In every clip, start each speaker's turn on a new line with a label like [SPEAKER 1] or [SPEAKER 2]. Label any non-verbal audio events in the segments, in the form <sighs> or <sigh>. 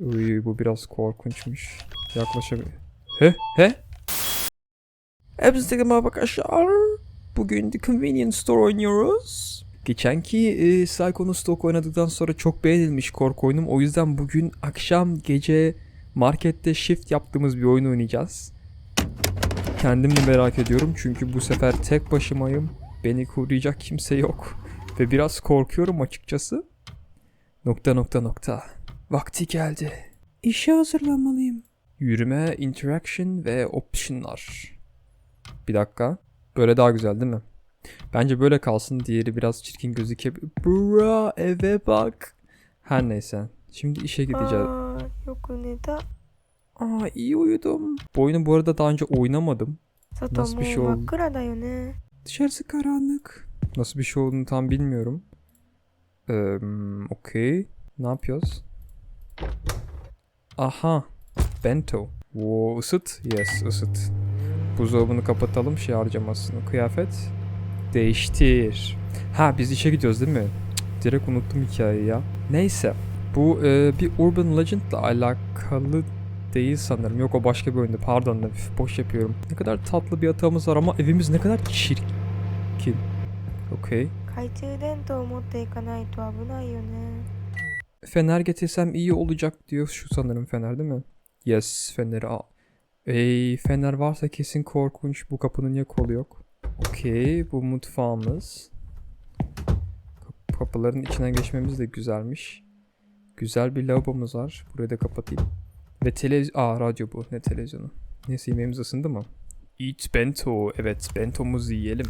[SPEAKER 1] Uy bu biraz korkunçmuş. Yaklaşabilir. He? He? Hepinize merhaba arkadaşlar. Bugün The Convenience Store oynuyoruz. Geçenki e, Psycho'nun Stock oynadıktan sonra çok beğenilmiş korku oyunum. O yüzden bugün akşam gece markette shift yaptığımız bir oyun oynayacağız. Kendim de merak ediyorum çünkü bu sefer tek başımayım. Beni koruyacak kimse yok. Ve biraz korkuyorum açıkçası. Nokta nokta nokta. Vakti geldi. İşe hazırlanmalıyım. Yürüme, interaction ve optionlar. Bir dakika. Böyle daha güzel değil mi? Bence böyle kalsın. Diğeri biraz çirkin gözükebilir. Bra eve bak. Her neyse. Şimdi işe gideceğiz.
[SPEAKER 2] Aa, yok ne de.
[SPEAKER 1] Aa iyi uyudum. Bu oyunu bu arada daha önce oynamadım.
[SPEAKER 2] Zaten
[SPEAKER 1] Nasıl bir şey oldu? Dışarısı karanlık. Nasıl bir şey olduğunu tam bilmiyorum. Ee, Okey. Ne yapıyoruz? Aha. Bento. Wo ısıt. Yes ısıt. Buzdolabını kapatalım şey harcamasın. Kıyafet. Değiştir. Ha biz işe gidiyoruz değil mi? Cık, direkt unuttum hikayeyi ya. Neyse. Bu e, bir Urban Legend'la alakalı değil sanırım. Yok o başka bir oyundu. Pardon da üf, boş yapıyorum. Ne kadar tatlı bir yatağımız var ama evimiz ne kadar çirkin. Okey.
[SPEAKER 2] 懐中電灯を持っていかないと危ないよね
[SPEAKER 1] Fener getirsem iyi olacak diyor. Şu sanırım fener değil mi? Yes feneri al. Ey fener varsa kesin korkunç. Bu kapının niye kolu yok? Okey bu mutfağımız. Kap- Kapıların içinden geçmemiz de güzelmiş. Güzel bir lavabomuz var. Burayı da kapatayım. Ve televizyon... Aa radyo bu. Ne televizyonu? Neyse yemeğimiz ısındı mı? Eat bento. Evet bentomuzu yiyelim.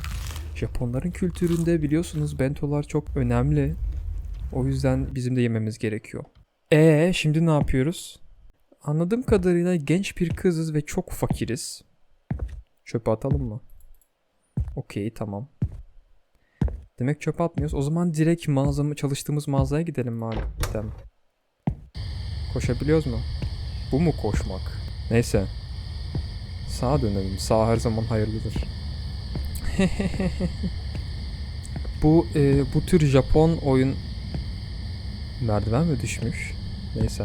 [SPEAKER 1] Japonların kültüründe biliyorsunuz bentolar çok önemli. O yüzden bizim de yememiz gerekiyor. E şimdi ne yapıyoruz? Anladığım kadarıyla genç bir kızız ve çok fakiriz. Çöpe atalım mı? Okey tamam. Demek çöpe atmıyoruz. O zaman direkt mağazamı çalıştığımız mağazaya gidelim madem. Koşabiliyoruz mu? Bu mu koşmak? Neyse. Sağa dönelim. Sağ her zaman hayırlıdır. <laughs> bu e, bu tür Japon oyun merdiven mi düşmüş? Neyse.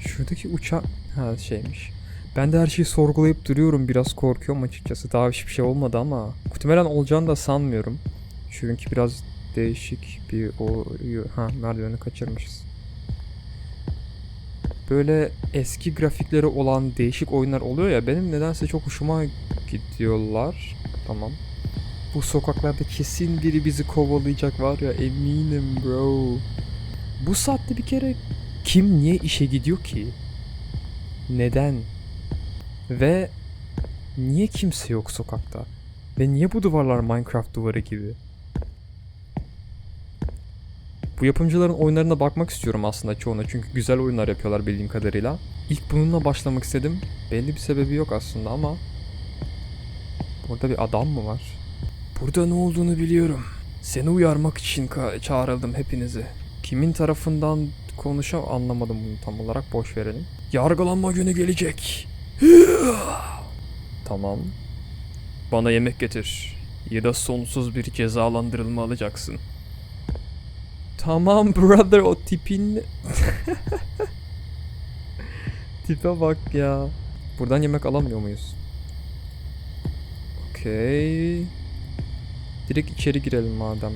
[SPEAKER 1] Şuradaki uçak ha şeymiş. Ben de her şeyi sorgulayıp duruyorum. Biraz korkuyorum açıkçası. Daha hiçbir şey olmadı ama muhtemelen olacağını da sanmıyorum. Çünkü biraz değişik bir o ha merdiveni kaçırmışız. Böyle eski grafikleri olan değişik oyunlar oluyor ya benim nedense çok hoşuma gidiyorlar. Tamam. Bu sokaklarda kesin biri bizi kovalayacak var ya eminim bro. Bu saatte bir kere kim niye işe gidiyor ki? Neden? Ve niye kimse yok sokakta? Ve niye bu duvarlar Minecraft duvarı gibi? Bu yapımcıların oyunlarına bakmak istiyorum aslında çoğuna çünkü güzel oyunlar yapıyorlar bildiğim kadarıyla. İlk bununla başlamak istedim. Belli bir sebebi yok aslında ama Burada bir adam mı var? Burada ne olduğunu biliyorum. Seni uyarmak için çağrıldım hepinizi. Kimin tarafından konuşa anlamadım bunu tam olarak boş verelim. Yargılanma günü gelecek. <sighs> tamam. Bana yemek getir. Ya da sonsuz bir cezalandırılma alacaksın. Tamam brother o tipin... <laughs> Tipe bak ya. Buradan yemek alamıyor muyuz? Okey. Direkt içeri girelim madem.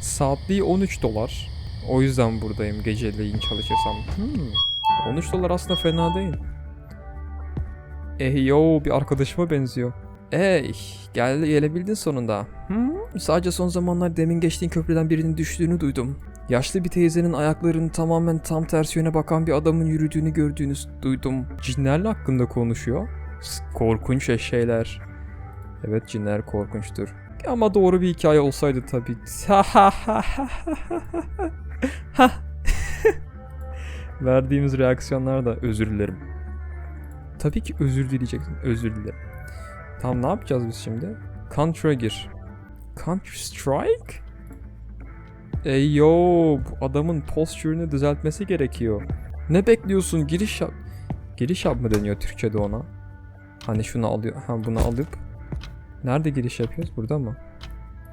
[SPEAKER 1] Saatliği 13 dolar. O yüzden buradayım geceleyin çalışırsam. Hmm. 13 dolar aslında fena değil. Eh yo bir arkadaşıma benziyor. Ey gel gelebildin sonunda. Hmm, sadece son zamanlar demin geçtiğin köprüden birinin düştüğünü duydum. Yaşlı bir teyzenin ayaklarının tamamen tam tersi yöne bakan bir adamın yürüdüğünü gördüğünü duydum. Cinlerle hakkında konuşuyor. Korkunç şeyler. Evet cinler korkunçtur. Ama doğru bir hikaye olsaydı tabii. <laughs> <laughs> Verdiğimiz reaksiyonlar da özür dilerim. Tabii ki özür dileyeceksin. Özür dilerim. Tamam ne yapacağız biz şimdi? Contra gir. Counter Strike? Ey yo bu adamın postürünü düzeltmesi gerekiyor. Ne bekliyorsun? Giriş yap. Giriş yap mı deniyor Türkçe'de ona? Hani şunu alıyor. Ha bunu alıp Nerede giriş yapıyoruz? Burada mı?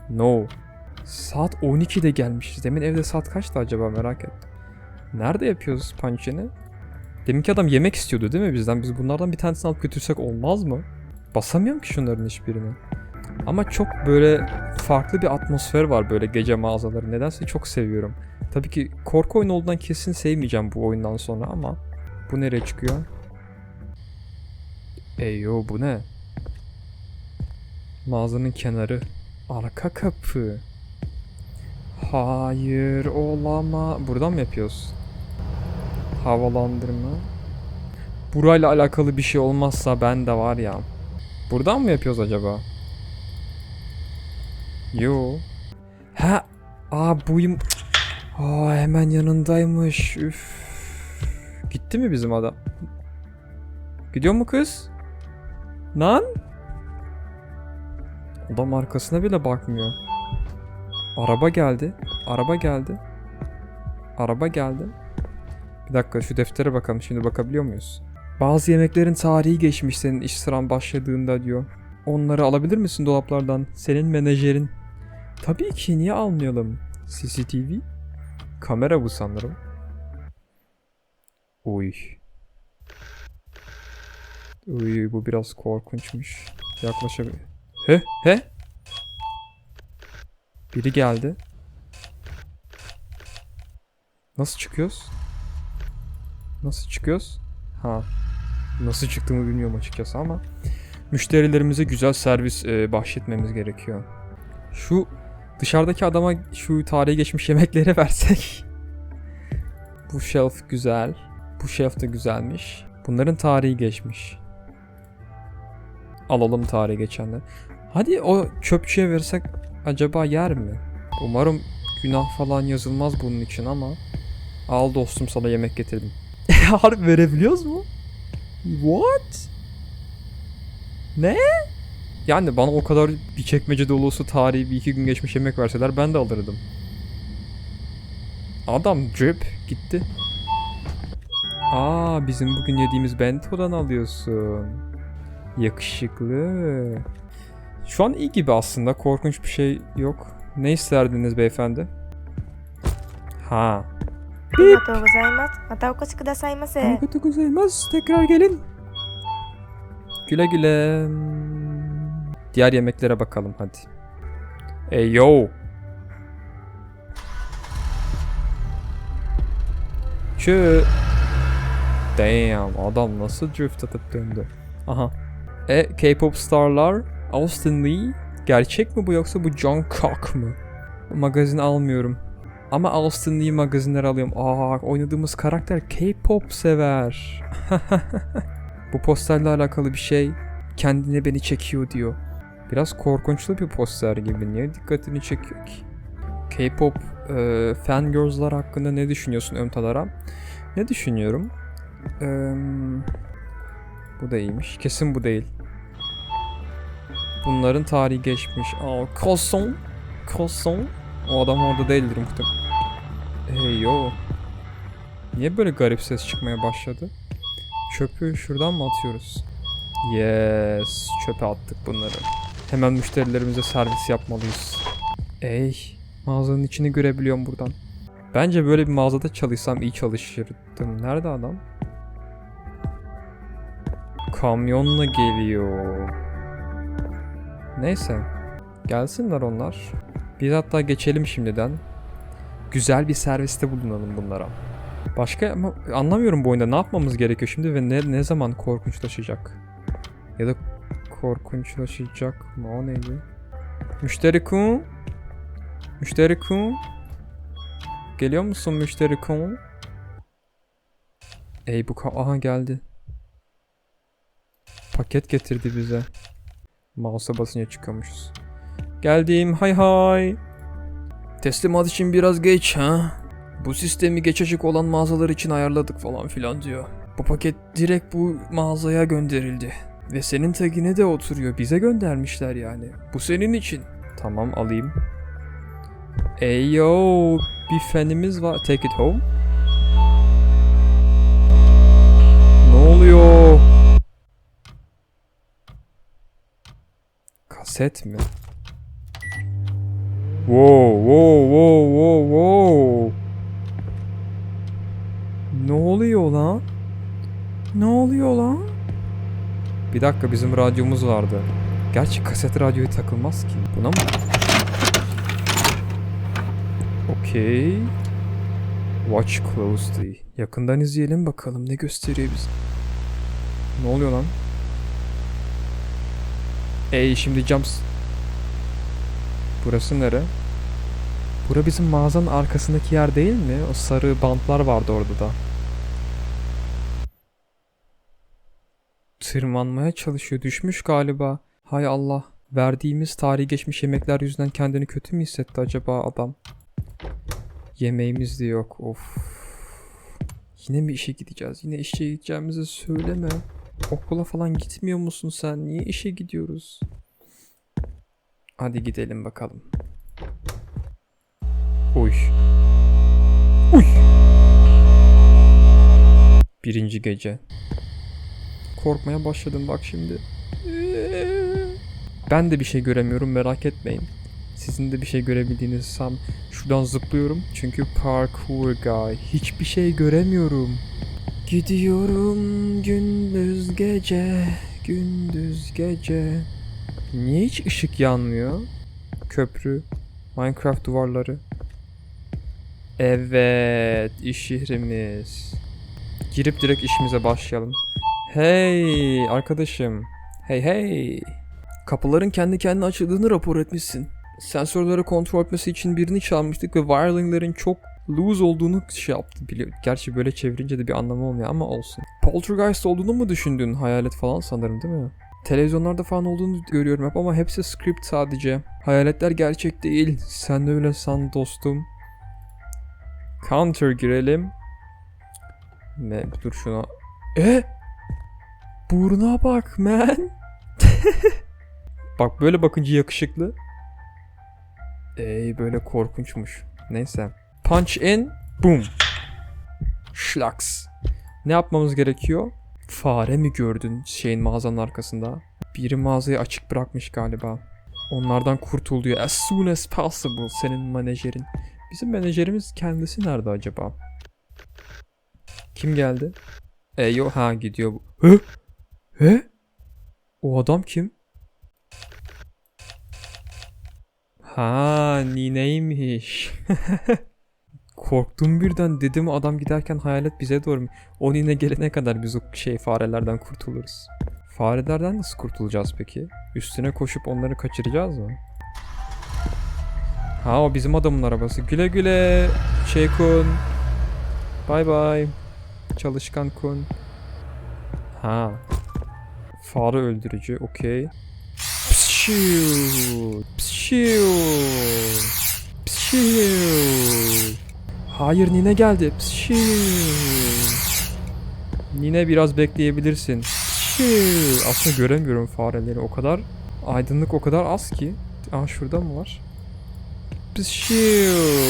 [SPEAKER 1] No. Saat 12'de gelmişiz. Demin evde saat kaçtı acaba merak ettim. Nerede yapıyoruz punch'ini? Deminki adam yemek istiyordu değil mi bizden? Biz bunlardan bir tanesini alıp götürsek olmaz mı? Basamıyorum ki şunların hiçbirini. Ama çok böyle farklı bir atmosfer var böyle gece mağazaları. Nedense çok seviyorum. Tabii ki korku oyunu olduğundan kesin sevmeyeceğim bu oyundan sonra ama bu nereye çıkıyor? Eyo bu ne? Mağazanın kenarı. Arka kapı. Hayır olama. Buradan mı yapıyoruz? Havalandırma. Burayla alakalı bir şey olmazsa ben de var ya. Buradan mı yapıyoruz acaba? Yo. Ha. Aa buyum. Aa hemen yanındaymış. Üf. Gitti mi bizim adam? Gidiyor mu kız? Lan? Adam arkasına bile bakmıyor. Araba geldi. Araba geldi. Araba geldi. Bir dakika şu deftere bakalım. Şimdi bakabiliyor muyuz? Bazı yemeklerin tarihi geçmiş senin iş sıran başladığında diyor. Onları alabilir misin dolaplardan? Senin menajerin. Tabii ki niye almayalım? CCTV? Kamera bu sanırım. Uy. Uy bu biraz korkunçmuş. Yaklaşabilir. He he. Biri geldi. Nasıl çıkıyoruz? Nasıl çıkıyoruz? Ha. Nasıl çıktığımı bilmiyorum açıkçası ama müşterilerimize güzel servis e, bahşetmemiz gerekiyor. Şu dışarıdaki adama şu tarihi geçmiş <laughs> yemekleri versek. Bu shelf güzel. Bu shelf de güzelmiş. Bunların tarihi geçmiş. Alalım tarihi geçenler. Hadi o çöpçüye versek acaba yer mi? Umarım günah falan yazılmaz bunun için ama. Al dostum sana yemek getirdim. <laughs> Harbi verebiliyoruz mu? What? Ne? Yani bana o kadar bir çekmece dolusu tarihi bir iki gün geçmiş yemek verseler ben de alırdım. Adam drip gitti. Aa bizim bugün yediğimiz bento'dan alıyorsun. Yakışıklı. Şu an iyi gibi aslında. Korkunç bir şey yok. Ne isterdiniz beyefendi? Ha.
[SPEAKER 2] Bip.
[SPEAKER 1] Arigatou gozaimasu. Tekrar gelin. Güle güle. Diğer yemeklere bakalım hadi. Ey yo. Çı. Damn adam nasıl drift atıp döndü. Aha. E K-pop starlar Austin Lee. Gerçek mi bu yoksa bu John Cock mı? Magazin almıyorum. Ama Austin Lee magazinleri alıyorum. Aa oynadığımız karakter K-pop sever. <laughs> Bu posterle alakalı bir şey kendine beni çekiyor diyor. Biraz korkunçlu bir poster gibi. Niye dikkatini çekiyor ki? K-pop e, fangirls'lar hakkında ne düşünüyorsun ön Tadara? Ne düşünüyorum? Eee, bu da iyiymiş. Kesin bu değil. Bunların tarihi geçmiş. Aa, Coulson. Coulson. O adam orada değildir muhtemelen. Hey yo. Niye böyle garip ses çıkmaya başladı? Çöpü şuradan mı atıyoruz? Yes. Çöpe attık bunları. Hemen müşterilerimize servis yapmalıyız. Ey. Mağazanın içini görebiliyorum buradan. Bence böyle bir mağazada çalışsam iyi çalışırdım. Nerede adam? Kamyonla geliyor. Neyse. Gelsinler onlar. Biz hatta geçelim şimdiden. Güzel bir serviste bulunalım bunlara. Başka anlamıyorum bu oyunda ne yapmamız gerekiyor şimdi ve ne, ne zaman korkunçlaşacak? Ya da korkunçlaşacak mı o neydi? Müşteri kun? Müşteri kun? Geliyor musun müşteri kun? Ey bu aha geldi. Paket getirdi bize. Mouse'a basınca çıkıyormuşuz. Geldim hay hay. Teslimat için biraz geç ha. Bu sistemi geç açık olan mağazalar için ayarladık falan filan diyor. Bu paket direkt bu mağazaya gönderildi. Ve senin tagine de oturuyor. Bize göndermişler yani. Bu senin için. Tamam alayım. Eyo bir fenimiz var. Take it home. Ne oluyor? Kaset mi? Wow, wow, wow, wow, wow. Ne oluyor lan? Ne oluyor lan? Bir dakika bizim radyomuz vardı. Gerçi kaset radyoya takılmaz ki. Buna mı? Okey. Watch closely. Yakından izleyelim bakalım ne gösteriyor bize. Ne oluyor lan? Ey şimdi jumps. Burası nere? Bura bizim mağazanın arkasındaki yer değil mi? O sarı bantlar vardı orada da. Tırmanmaya çalışıyor. Düşmüş galiba. Hay Allah. Verdiğimiz tarihi geçmiş yemekler yüzünden kendini kötü mü hissetti acaba adam? Yemeğimiz de yok. Of. Yine mi işe gideceğiz? Yine işe gideceğimizi söyleme. Okula falan gitmiyor musun sen? Niye işe gidiyoruz? Hadi gidelim bakalım. Uy. Uy. Birinci gece. Korkmaya başladım bak şimdi. Ben de bir şey göremiyorum merak etmeyin. Sizin de bir şey görebildiğinizi sam. Şuradan zıplıyorum çünkü parkour guy. Hiçbir şey göremiyorum. Gidiyorum gündüz gece, gündüz gece. Niye hiç ışık yanmıyor? Köprü, Minecraft duvarları. Evet, iş şehrimiz. Girip direkt işimize başlayalım. Hey arkadaşım. Hey hey. Kapıların kendi kendine açıldığını rapor etmişsin. Sensörleri kontrol etmesi için birini çalmıştık ve wirelinglerin çok loose olduğunu şey yaptı. Biliyor. Gerçi böyle çevirince de bir anlamı olmuyor ama olsun. Poltergeist olduğunu mu düşündün? Hayalet falan sanırım değil mi? Televizyonlarda falan olduğunu görüyorum hep ama hepsi script sadece. Hayaletler gerçek değil. Sen de öyle san dostum. Counter girelim. Ve dur şuna. E? Buruna bak man. <laughs> bak böyle bakınca yakışıklı. Ey böyle korkunçmuş. Neyse. Punch in. Boom. Schlags. Ne yapmamız gerekiyor? Fare mi gördün şeyin mağazanın arkasında? Biri mağazayı açık bırakmış galiba. Onlardan kurtuluyor. As soon as possible senin menajerin. Bizim menajerimiz kendisi nerede acaba? Kim geldi? E yo ha gidiyor bu. Hı? He? O adam kim? Ha nineymiş. <laughs> Korktum birden dedim adam giderken hayalet bize doğru mu? O nine gelene kadar biz o şey farelerden kurtuluruz. Farelerden nasıl kurtulacağız peki? Üstüne koşup onları kaçıracağız mı? Ha o bizim adamın arabası. Güle güle şey kun. Bye bye. Çalışkan kun. Ha. Fare öldürücü. Okey. Pşiu. Pşiu. Hayır Nine geldi. Pşiu. Nine biraz bekleyebilirsin. Aslında göremiyorum fareleri o kadar. Aydınlık o kadar az ki. Aa şurada mı var?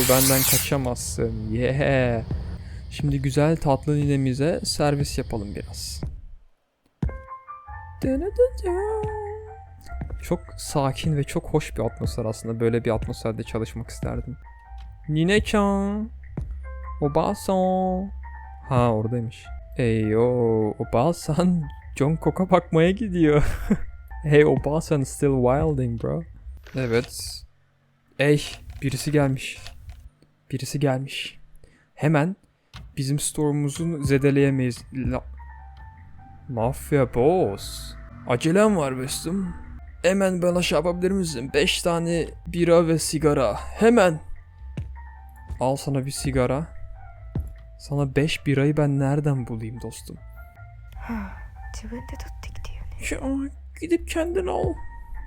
[SPEAKER 1] Benden kaçamazsın. Yeah. Şimdi güzel tatlı ninemize servis yapalım biraz. Çok sakin ve çok hoş bir atmosfer aslında. Böyle bir atmosferde çalışmak isterdim. Nine-chan. Oba-san. Ha oradaymış. Eyo, Oba-san <laughs> Jungkook'a bakmaya gidiyor. <laughs> hey Oba-san still wilding bro. Evet. Ey birisi gelmiş. Birisi gelmiş. Hemen bizim store'umuzu zedeleyemeyiz. La Mafya boss. Acelem var dostum. Hemen bana şey yapabilir misin? 5 tane bira ve sigara. Hemen. Al sana bir sigara. Sana 5 birayı ben nereden bulayım dostum? Ya gidip kendin al.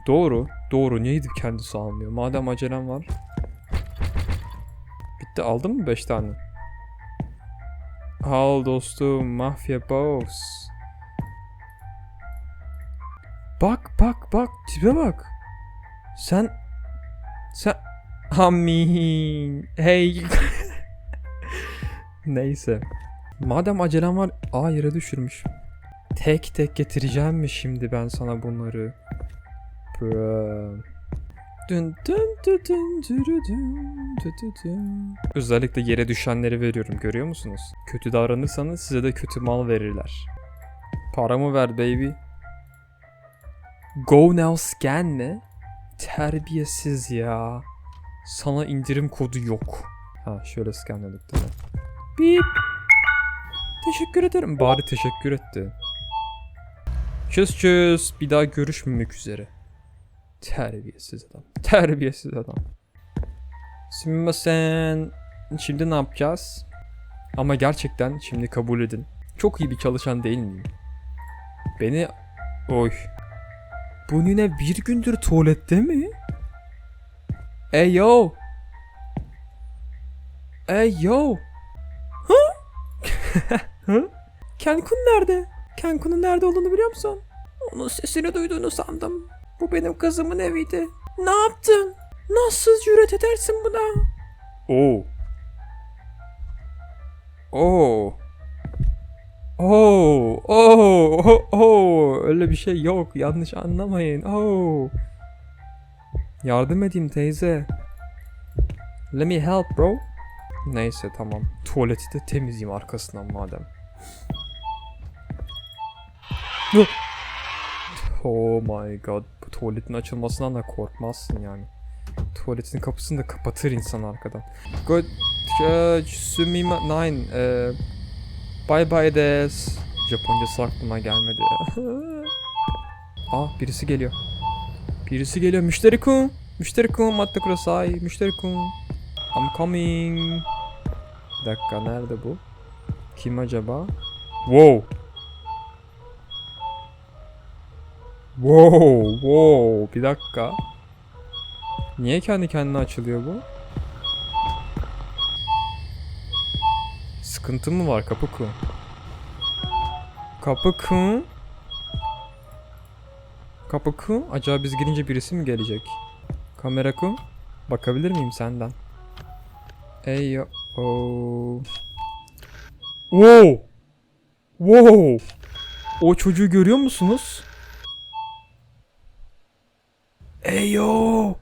[SPEAKER 1] Doğru. Doğru. Niye gidip kendisi almıyor? Madem acelem var. Bitti. Aldın mı 5 tane? Al dostum. Mafya boss. Bak bak bak. Tipe bak. Sen... Sen... Amin. Hey. <laughs> Neyse. Madem acelem var... Aa yere düşürmüş. Tek tek getireceğim mi şimdi ben sana bunları? Özellikle yere düşenleri veriyorum görüyor musunuz? Kötü davranırsanız size de kötü mal verirler. Paramı ver baby. Go now scan ne? Terbiyesiz ya. Sana indirim kodu yok. Ha şöyle scanledik değil mi? Bip. Teşekkür ederim. Bari teşekkür etti. Çöz çöz. Bir daha görüşmemek üzere. Terbiyesiz adam. Terbiyesiz adam. Şimdi sen şimdi ne yapacağız? Ama gerçekten şimdi kabul edin. Çok iyi bir çalışan değil miyim? Beni... Oy. Bu nine bir gündür tuvalette mi? Ey yo. Ey yo. Hı? Cancun nerede? Cancun'un nerede olduğunu biliyor musun? Onun sesini duyduğunu sandım. Bu benim kızımın eviydi. Ne yaptın? Nasıl cüret edersin buna? Oo. Oo, oo, oo, oo. Öyle bir şey yok. Yanlış anlamayın. Oo. Yardım edeyim teyze. Let me help bro. Neyse tamam. Tuvaleti de temizleyeyim arkasından madem. Oh my god. Bu tuvaletin açılmasından da korkmazsın yani. Tuvaletin kapısını da kapatır insan arkadan. Good. Uh, Sumima 9. Uh, bye bye des. Japoncası aklıma gelmedi ya. <laughs> ah birisi geliyor. Birisi geliyor. Müşteri kun. Müşteri kun. Matte kurasai. Müşteri kun. I'm coming. Dakika nerede bu? Kim acaba? Wow. Wow, wow. Bir dakika. Niye kendi kendine açılıyor bu? Sıkıntı mı var kapı ku? Kapı ku? Kapı ku? Acaba biz girince birisi mi gelecek? Kamera ku? Bakabilir miyim senden? Ey yo. Oh. Wow. Wow. O çocuğu görüyor musunuz? Ey yo.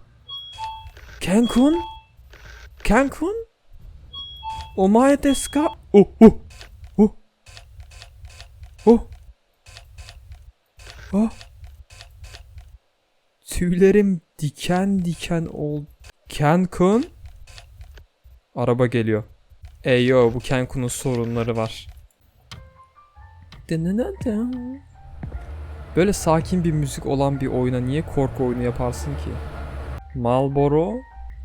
[SPEAKER 1] Cancun? Cancun? Omae desu? Oh oh. Oh. Oh. Oh. Tüylerim diken diken oldu. Cancun? Araba geliyor. Ey yo bu Cancun'un sorunları var. Böyle sakin bir müzik olan bir oyuna niye korku oyunu yaparsın ki? Marlboro,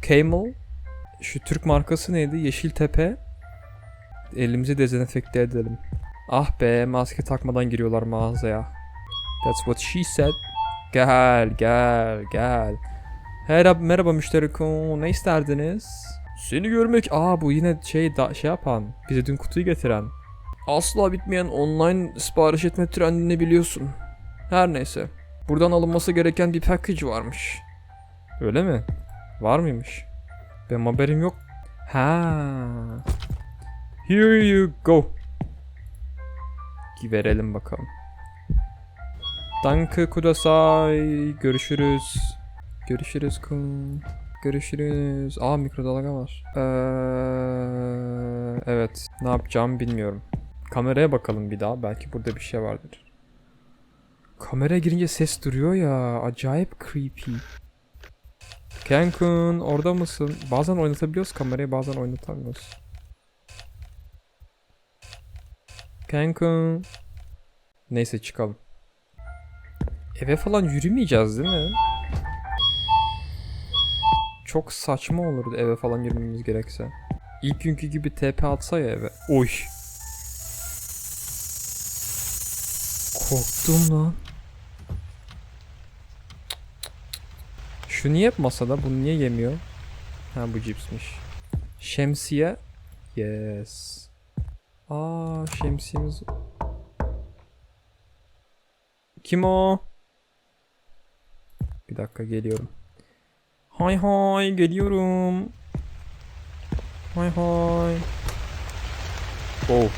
[SPEAKER 1] Camel, şu Türk markası neydi? Yeşiltepe. Elimizi dezenfekte edelim. Ah be maske takmadan giriyorlar mağazaya. That's what she said. Gel gel gel. Merhaba, merhaba müşteri. Ne isterdiniz? Seni görmek. Aa bu yine şey da, şey yapan. Bize dün kutuyu getiren. Asla bitmeyen online sipariş etme trendini biliyorsun. Her neyse. Buradan alınması gereken bir package varmış. Öyle mi? Var mıymış? Benim haberim yok. Ha. Here you go. Verelim bakalım. Danke kudasai. Görüşürüz. Görüşürüz kun. Görüşürüz. Aa mikrodalga var. Ee, evet. Ne yapacağım bilmiyorum. Kameraya bakalım bir daha. Belki burada bir şey vardır. Kameraya girince ses duruyor ya. Acayip creepy. Cancun orada mısın? Bazen oynatabiliyoruz kamerayı bazen oynatamıyoruz. Cancun. Neyse çıkalım. Eve falan yürümeyeceğiz değil mi? Çok saçma olurdu eve falan yürümemiz gerekse. İlk günkü gibi TP atsa ya eve. Oy. Korktum lan. Şu niye hep masada? Bunu niye yemiyor? Ha bu cipsmiş. Şemsiye. Yes. Aa şemsiyemiz. Kim o? Bir dakika geliyorum. Hay hay geliyorum. Hay hay. Oh.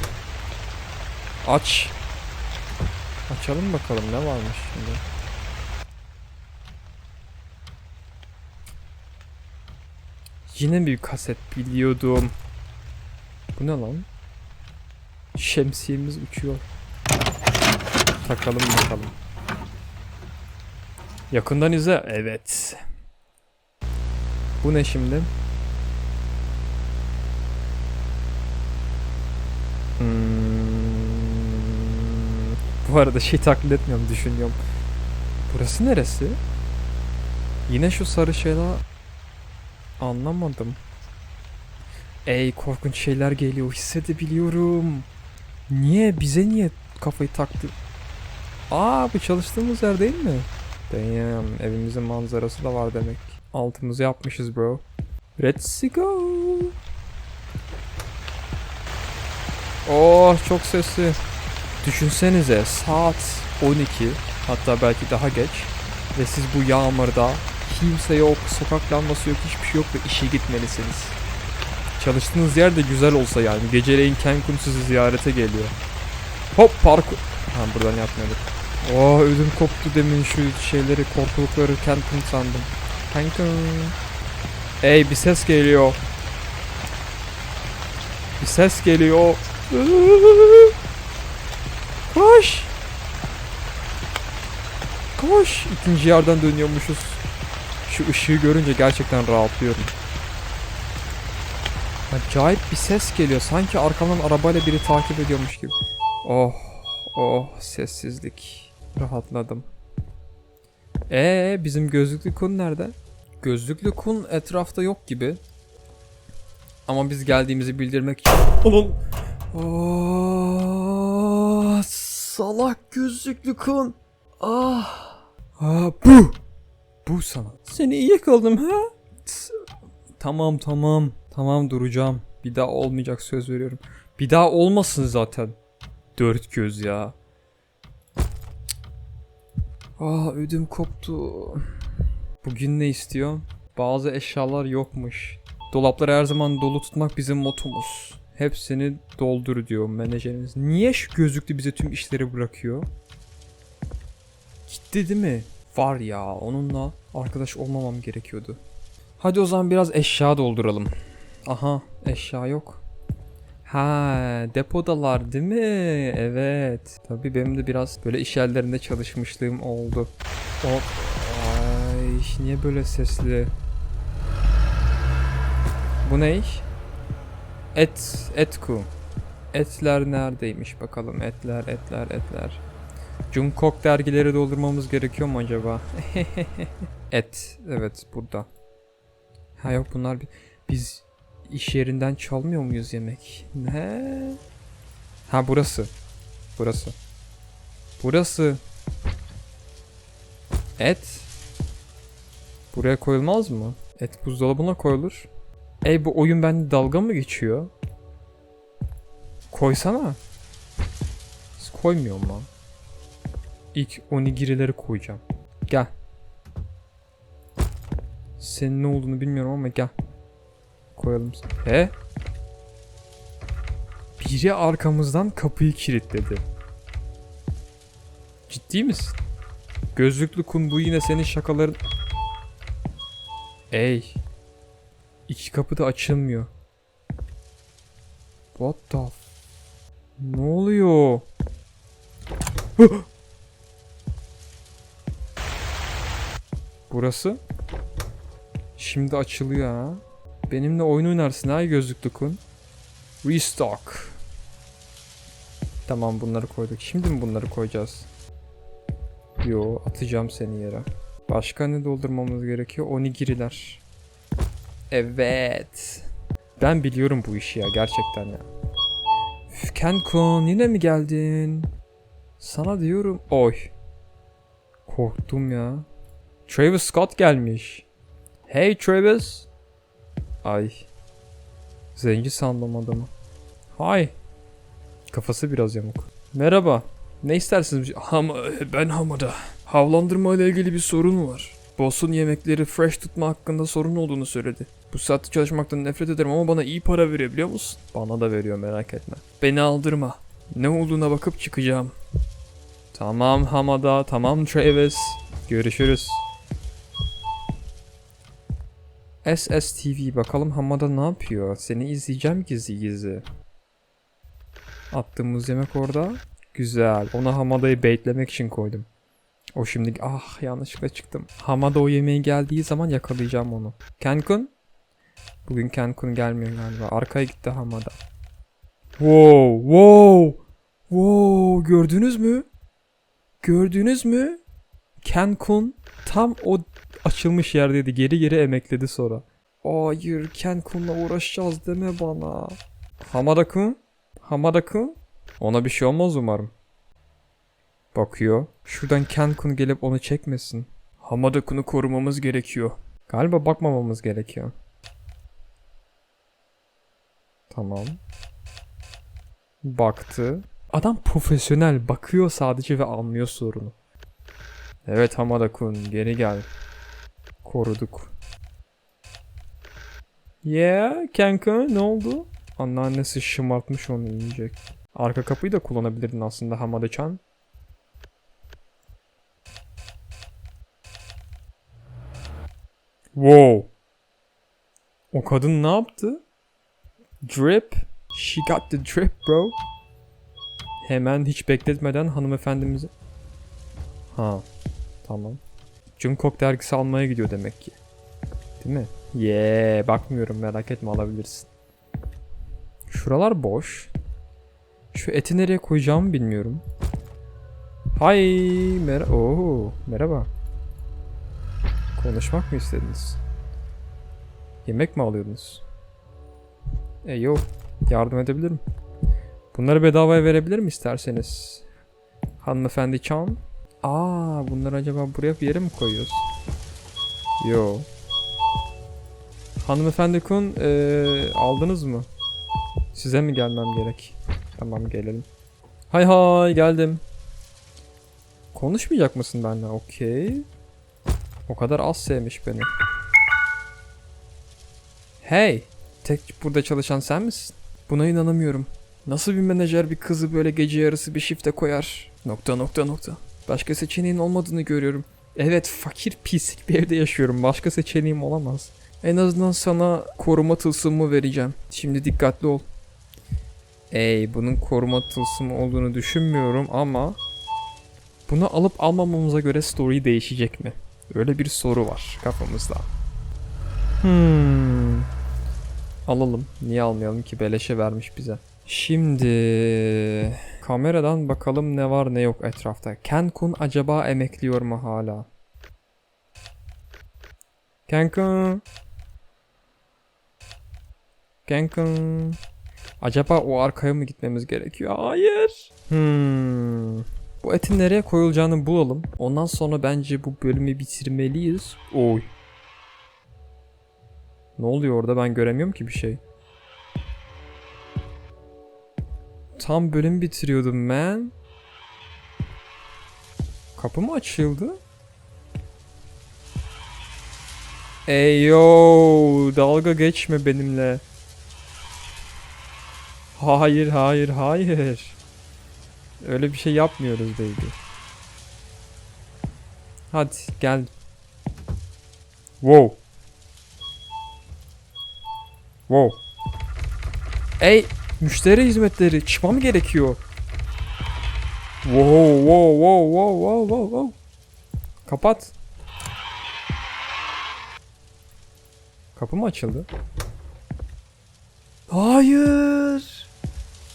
[SPEAKER 1] Aç. Açalım bakalım ne varmış şimdi. Yine bir kaset biliyordum. Bu ne lan? Şemsiyemiz uçuyor. takalım bakalım. Yakından izle. Evet. Bu ne şimdi? Hmm. Bu arada şey taklit etmiyorum düşünüyorum. Burası neresi? Yine şu sarı şeyler anlamadım. Ey korkunç şeyler geliyor hissedebiliyorum. Niye bize niye kafayı taktı? Aa bu çalıştığımız yer değil mi? Damn evimizin manzarası da var demek. Altımızı yapmışız bro. Let's go. Oh çok sesli. Düşünsenize saat 12 hatta belki daha geç ve siz bu yağmurda kimse yok, sokak lambası yok, hiçbir şey yok ve işe gitmelisiniz. Çalıştığınız yer de güzel olsa yani. Geceleyin Cancun sizi ziyarete geliyor. Hop parkur. Ha buradan yapmıyorduk. Oh ödüm koptu demin şu şeyleri korkulukları Cancun sandım. Cancun. Ey bir ses geliyor. Bir ses geliyor. Koş. Koş. İkinci yerden dönüyormuşuz. Şu ışığı görünce gerçekten rahatlıyorum. Acayip bir ses geliyor. Sanki arkamdan arabayla biri takip ediyormuş gibi. Oh, oh sessizlik. Rahatladım. Ee bizim gözlüklü kun nerede? Gözlüklü kun etrafta yok gibi. Ama biz geldiğimizi bildirmek için... Salak gözlüklü kun. Ah. Ah bu. Bu sana. Seni iyi yakaladım ha? Tamam tamam. Tamam duracağım. Bir daha olmayacak söz veriyorum. Bir daha olmasın zaten. Dört göz ya. Ah ödüm koptu. Bugün ne istiyor? Bazı eşyalar yokmuş. Dolapları her zaman dolu tutmak bizim motomuz. Hepsini doldur diyor menajerimiz. Niye şu gözlüklü bize tüm işleri bırakıyor? Gitti değil mi? Var ya onunla arkadaş olmamam gerekiyordu. Hadi o zaman biraz eşya dolduralım. Aha eşya yok. Ha depodalar değil mi? Evet. Tabii benim de biraz böyle iş yerlerinde çalışmışlığım oldu. Hop. Ay niye böyle sesli? Bu ne? Et, etku. Etler neredeymiş bakalım. Etler, etler, etler. Jungkook dergileri doldurmamız gerekiyor mu acaba? <laughs> Et, evet burada. Ha yok bunlar bi- biz iş yerinden çalmıyor muyuz yemek? Ne? Ha burası. Burası. Burası. Et. Buraya koyulmaz mı? Et buzdolabına koyulur. Ey bu oyun bende dalga mı geçiyor? Koysana. Koymuyorum lan. İlk onigirileri koyacağım. Gel. Senin ne olduğunu bilmiyorum ama gel. Koyalım. He? Biri arkamızdan kapıyı kilitledi. Ciddi misin? Gözlüklü kun bu yine senin şakaların... Ey. İki kapı da açılmıyor. What the Ne oluyor? <gasps> Burası? Şimdi açılıyor ha. Benimle oyun oynarsın ha gözlüklü kun. Restock. Tamam bunları koyduk. Şimdi mi bunları koyacağız? Yo atacağım seni yere. Başka ne doldurmamız gerekiyor? Onigiriler. Evet. Ben biliyorum bu işi ya gerçekten ya. Üf, Kenkun yine mi geldin? Sana diyorum. Oy. Korktum ya. Travis Scott gelmiş. Hey Travis. Ay. Zenci sandım adamı. Hay. Kafası biraz yamuk. Merhaba. Ne istersiniz? Ham ben Hamada. Havlandırma ile ilgili bir sorun var. Boss'un yemekleri fresh tutma hakkında sorun olduğunu söyledi. Bu saatte çalışmaktan nefret ederim ama bana iyi para veriyor biliyor musun? Bana da veriyor merak etme. Beni aldırma. Ne olduğuna bakıp çıkacağım. Tamam Hamada, tamam Travis. Görüşürüz. SSTV bakalım Hamada ne yapıyor? Seni izleyeceğim gizli gizli. Attığımız yemek orada. Güzel. Ona Hamada'yı baitlemek için koydum. O şimdi ah yanlışlıkla çıktım. Hamada o yemeği geldiği zaman yakalayacağım onu. Kenkun? Bugün Kenkun gelmiyor galiba. Arkaya gitti Hamada. Wow, wow. Wow, gördünüz mü? Gördünüz mü? Kenkun tam o açılmış yerdeydi. Geri geri emekledi sonra. Hayır, Kenkun'la uğraşacağız deme bana. Hamada-kun? Hamada-kun? Ona bir şey olmaz umarım. Bakıyor. Şuradan Kenkun gelip onu çekmesin. Hamada-kun'u korumamız gerekiyor. Galiba bakmamamız gerekiyor. Tamam. Baktı. Adam profesyonel bakıyor sadece ve anlıyor sorunu. Evet Hamada-kun geri gel. Koruduk. Yeah, Kenkun ne oldu? Anneannesi şımartmış onu yiyecek. Arka kapıyı da kullanabilirdin aslında Hamada-chan. Wow. O kadın ne yaptı? Drip. She got the drip bro. Hemen hiç bekletmeden hanımefendimizi... Ha. Tamam. Jungkook dergisi almaya gidiyor demek ki. Değil mi? Yeah, bakmıyorum merak etme alabilirsin. Şuralar boş. Şu eti nereye koyacağımı bilmiyorum. Hay, mer Oo, merhaba. Konuşmak mı istediniz? Yemek mi alıyordunuz? E yok, yardım edebilirim. Bunları bedavaya verebilir mi isterseniz? Hanımefendi Chan. Aa, bunları acaba buraya bir yere mi koyuyoruz? Yo. Hanımefendi Kun eee, aldınız mı? Size mi gelmem gerek? Tamam gelelim. Hay hay geldim. Konuşmayacak mısın benimle? Okey. O kadar az sevmiş beni. Hey! Tek burada çalışan sen misin? Buna inanamıyorum. Nasıl bir menajer bir kızı böyle gece yarısı bir şifte koyar? Nokta nokta nokta. Başka seçeneğin olmadığını görüyorum. Evet fakir pislik bir evde yaşıyorum. Başka seçeneğim olamaz. En azından sana koruma tılsımı vereceğim. Şimdi dikkatli ol. Ey bunun koruma tılsımı olduğunu düşünmüyorum ama bunu alıp almamamıza göre story değişecek mi? Öyle bir soru var kafamızda. Hmm. Alalım. Niye almayalım ki beleşe vermiş bize. Şimdi kameradan bakalım ne var ne yok etrafta. Kenkun acaba emekliyor mu hala? Kenkun. Kenkun. Acaba o arkaya mı gitmemiz gerekiyor? Hayır. Hmm. Bu etin nereye koyulacağını bulalım. Ondan sonra bence bu bölümü bitirmeliyiz. Oy. Ne oluyor orada ben göremiyorum ki bir şey. Tam bölüm bitiriyordum man. Kapı mı açıldı? Ey yo, dalga geçme benimle. Hayır, hayır, hayır. Öyle bir şey yapmıyoruz baby. Hadi gel. Wow. Wow. Ey müşteri hizmetleri çıkmam gerekiyor. Wow wow wow wow wow wow wow. Kapat. Kapı mı açıldı? Hayır.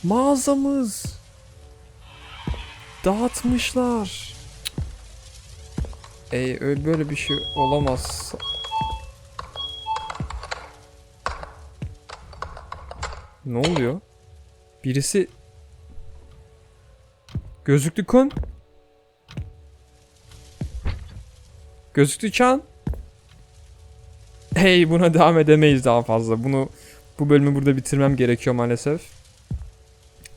[SPEAKER 1] Mağazamız. Dağıtmışlar. Ey öyle böyle bir şey olamaz. Ne oluyor? Birisi Gözlüklü kun Gözlüklü çan Hey buna <laughs> devam edemeyiz daha fazla. Bunu bu bölümü burada bitirmem gerekiyor maalesef.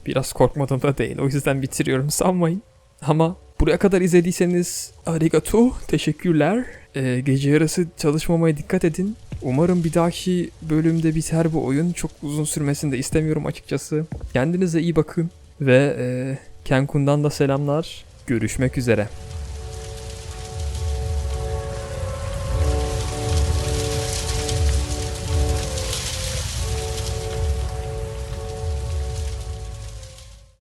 [SPEAKER 1] Biraz korkmadım da değil. O yüzden bitiriyorum sanmayın. Ama buraya kadar izlediyseniz arigato, teşekkürler. Ee, gece yarısı çalışmamaya dikkat edin. Umarım bir dahaki bölümde biter bu oyun. Çok uzun sürmesini de istemiyorum açıkçası. Kendinize iyi bakın. Ve e, Kenkun'dan da selamlar. Görüşmek üzere.